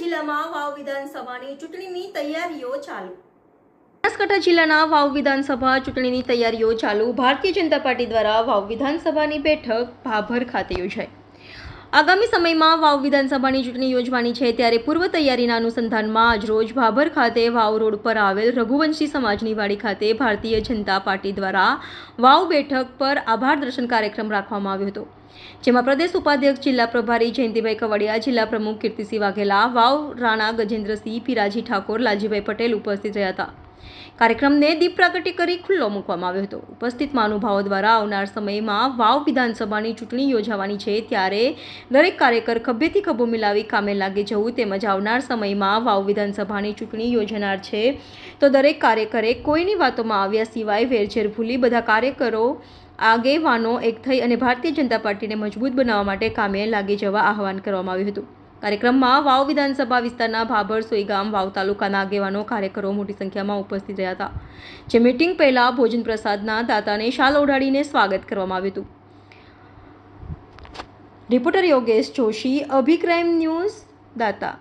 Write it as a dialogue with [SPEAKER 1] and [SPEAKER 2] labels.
[SPEAKER 1] જિલ્લામાં વાવ વિધાનસભાની ચૂંટણીની તૈયારીઓ ચાલુ. બનાસકાંઠા જિલ્લાના વાવ વિધાનસભા ચૂંટણીની તૈયારીઓ ચાલુ. ભારતીય જનતા પાર્ટી દ્વારા વાવ વિધાનસભાની બેઠક ભાભર ખાતે યોજાઈ. આગામી સમયમાં વાવ વિધાનસભાની ચૂંટણી યોજવાની છે ત્યારે પૂર્વ તૈયારીના અનુસંધાનમાં આજરોજ ભાભર ખાતે વાવ રોડ પર આવેલ રઘુવંશી સમાજની વાડી ખાતે ભારતીય જનતા પાર્ટી દ્વારા વાવ બેઠક પર આભાર દર્શન કાર્યક્રમ રાખવામાં આવ્યો હતો. જેમાં પ્રદેશ ઉપાધ્યક્ષ જિલ્લા પ્રભારી જયંતિભાઈ કવડિયા, જિલ્લા પ્રમુખ કીર્તિસિંહ વાઘેલા, વાવ રાણા ગજેન્દ્રસિંહ, પીરાજી ઠાકોર, લાલજીભાઈ પટેલ ઉપસ્થિત રહ્યા હતા. કાર્યક્રમને દીપ પ્રાગટ્ય કરી ખુલ્લો મૂકવામાં આવ્યો હતો. ઉપસ્થિત મહાનુભાવો દ્વારા આવનાર સમયમાં વાવ વિધાનસભાની ચૂંટણી યોજાવાની છે ત્યારે દરેક કાર્યકર ખભેથી ખભો મિલાવી કામે લાગી જવું તેમજ આવનાર સમયમાં વાવ વિધાનસભાની ચૂંટણી યોજાનાર છે. તો દરેક કાર્યકરે કોઈની વાતોમાં આવ્યા સિવાય વેરઝેર ભૂલી બધા કાર્યકરો આગેવાનો એક થઈ અને ભારતીય જનતા પાર્ટીને મજબૂત બનાવવા માટે કામે લાગી જવા આહવાન કરવામાં આવ્યું હતું. કાર્યક્રમમાં વાવ વિધાનસભા વિસ્તારના ભાભર સોઈગામ વાવ તાલુકાના આગેવાનો, કાર્યકરો મોટી સંખ્યામાં ઉપસ્થિત રહ્યા હતા. જે મીટિંગ પહેલાં ભોજન પ્રસાદના દાતાને શાલ ઓઢાડીને સ્વાગત કરવામાં આવ્યું હતું. રિપોર્ટર યોગેશ જોશી, અભિક્રાઇમ ન્યૂઝ, દાતા.